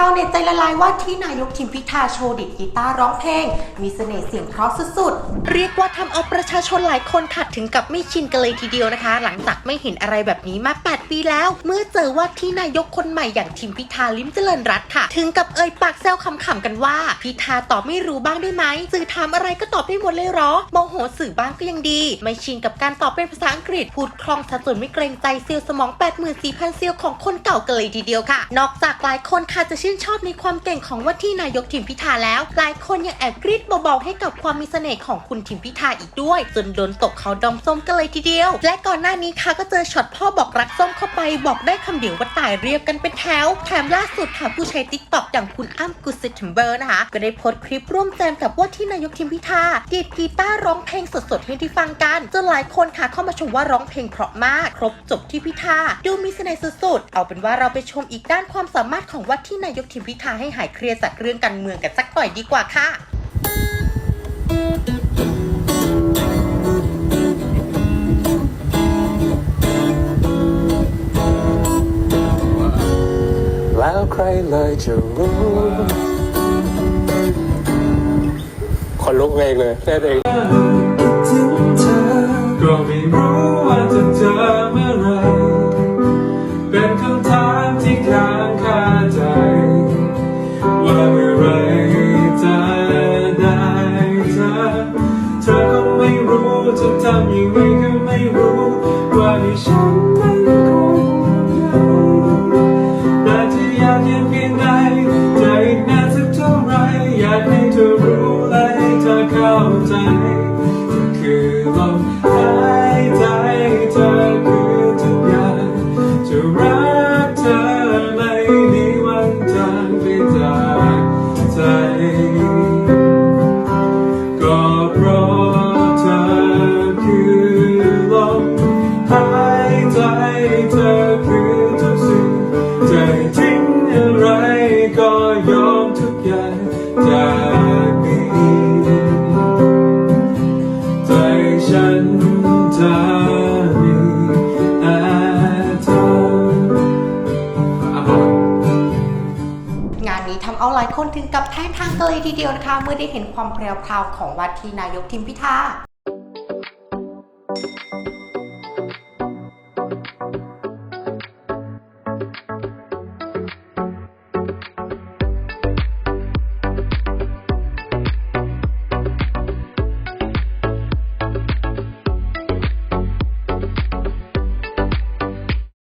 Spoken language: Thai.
าวเน็ตใจละลายว่าที่นายกทิมพิธาโชว์ดิดกีตาร์ร้องเพลง มีเสน่ห์เสียงเพราะสุดๆ เรียกว่าทำเอาประชาชนหลายคนขัดถึงกับไม่ชินกันเลยทีเดียวนะคะ หลังจากไม่เห็นอะไรแบบนี้มา 8 ปีแล้ว เมื่อเจอว่าที่นายกคนใหม่อย่างทิมพิธาลิมเจริญรัตน์ค่ะ ถึงกับเอ่ยปากแซวขำๆกันว่า พิธาตอบไม่รู้บ้างได้ไหมสื่อถามอะไรก็ตอบได้หมดเลยหรอโมโหสื่อบ้างก็ยังดี ไม่ชินกับการตอบเป็นภาษาอังกฤษพูดคล่องซะจนไม่เกรงใจเซลล์สมอง 84,000เซลล์ของคนเก่ากันเลยทีเดียวค่ะ นอกจากหลายคนค่ะจะชื่นชอบในความเก่งของว่าที่นายกทิมพิธาแล้ว หลายคนยังแอบกรี๊ดเบาๆให้กับความมีเสน่ห์ของคุณทิมพิธาอีกด้วย จนโดนตกเขาดอมส้มกันเลยทีเดียว และก่อนหน้านี้ค่ะก็เจอช็อตพ่อบอกรักส้มเข้าไปบอกได้คำเดียวว่าตายเรียบกันเป็นแถวแถมล่าสุดค่ะผู้ใช้ติ๊กต็อกอย่างคุณอ้ำกุสิทมเบอร์นะคะก็ได้โพสต์คลิปร่วมแจมกับว่าที่นายกทิมพิธาดีดกีตาร์ร้องเพลงสดๆให้ที่ฟังกันจนหลายคนค่ะเข้ามาชมว่าร้องเพลงเพราะมาก ครบจบที่พิธาดูมีเสน่ห์สุดๆเอาเป็นว่าเราไปชมอีกด้านความสามารถของว่าที่นายกทิมพิธาให้หายเครียดจากเรื่องการเมืองกันสักหน่อยดีกว่าค่ะแล้วใครเลยจะรู้คนลุกเองเลยเล่นเองถึงเธอก็ไม่รู้ว่าจะเจอเมื่อ จะทำยังไรก็ไม่รู้ ว่าที่ฉันนั้นคงแต่จะอยากเย็นเพียงใดจะอีกนานสักเท่าไร อยากให้เธอรู้และให้เธอเข้าใจคือลม ทำเอาหลายคนถึงกับแท้งทางกันเลยทีเดียวนะคะ เมื่อได้เห็นความแพรวพราของวัดที่นายกทิมพิธา